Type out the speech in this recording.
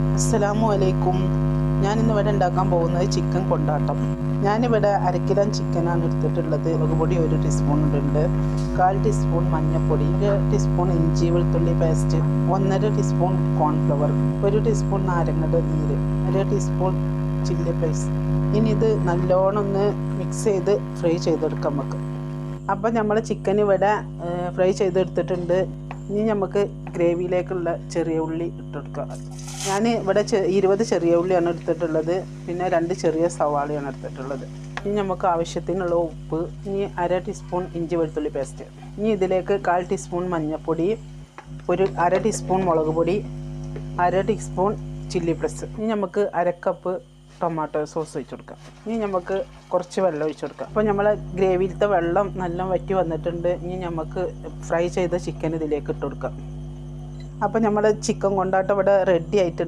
അസ്സലാമു അലൈക്കും. ഞാനിന്ന് ഇവിടെ ഉണ്ടാക്കാൻ പോകുന്നത് ചിക്കൻ കൊണ്ടാട്ടം. ഞാനിവിടെ അരക്കിലം കിലോ ചിക്കനാണ് എടുത്തിട്ടുള്ളത്. മുളക് പൊടി ഒരു ടീസ്പൂൺ ഉണ്ട് കാൽ ടീസ്പൂൺ മഞ്ഞൾപ്പൊടി ഒരു ടീസ്പൂൺ ഇഞ്ചി വെളുത്തുള്ളി പേസ്റ്റ് ഒന്നര ടീസ്പൂൺ കോൺഫ്ലവർ ഒരു ടീസ്പൂൺ നാരങ്ങയുടെ നീര് ഒരു ടീസ്പൂൺ ചില്ലി പേസ്റ്റ് ഇനി ഇത് നല്ലോണം ഒന്ന് മിക്സ് ചെയ്ത് ഫ്രൈ ചെയ്തെടുക്കാം നമുക്ക്. അപ്പം നമ്മൾ ചിക്കൻ ഇവിടെ ഫ്രൈ ചെയ്തെടുത്തിട്ടുണ്ട്. ഇനി നമുക്ക് ഗ്രേവിയിലേക്കുള്ള ചെറിയ ഉള്ളി ഇട്ടെടുക്കുക ഞാൻ ഇവിടെ ഇരുപത് ചെറിയ ഉള്ളിയാണ് എടുത്തിട്ടുള്ളത്. പിന്നെ രണ്ട് ചെറിയ സവാളയാണ് എടുത്തിട്ടുള്ളത്. ഇനി നമുക്ക് ആവശ്യത്തിനുള്ള ഉപ്പ് ഇനി അര ടീസ്പൂൺ ഇഞ്ചി വെളുത്തുള്ളി പേസ്റ്റ്. ഇനി ഇതിലേക്ക് കാൽ ടീസ്പൂൺ മഞ്ഞൾപ്പൊടി ഒരു അര ടീസ്പൂൺ മുളക് പൊടി അര ടീസ്പൂൺ ചില്ലി ഫ്ലക്സ്. ഇനി നമുക്ക് അര കപ്പ് ടൊമാറ്റോ സോസ് ഒഴിച്ച് കൊടുക്കാം. ഇനി നമുക്ക് കുറച്ച് വെള്ളം ഒഴിച്ച് കൊടുക്കാം. അപ്പോൾ നമ്മൾ ഗ്രേവിയിലത്തെ വെള്ളം നല്ല വറ്റി വന്നിട്ടുണ്ട്. ഇനി നമുക്ക് ഫ്രൈ ചെയ്ത ചിക്കൻ ഇതിലേക്ക് ഇട്ട് കൊടുക്കാം. അപ്പോൾ നമ്മൾ ചിക്കൻ കൊണ്ടാട്ടം ഇവിടെ റെഡി ആയിട്ടുണ്ട്.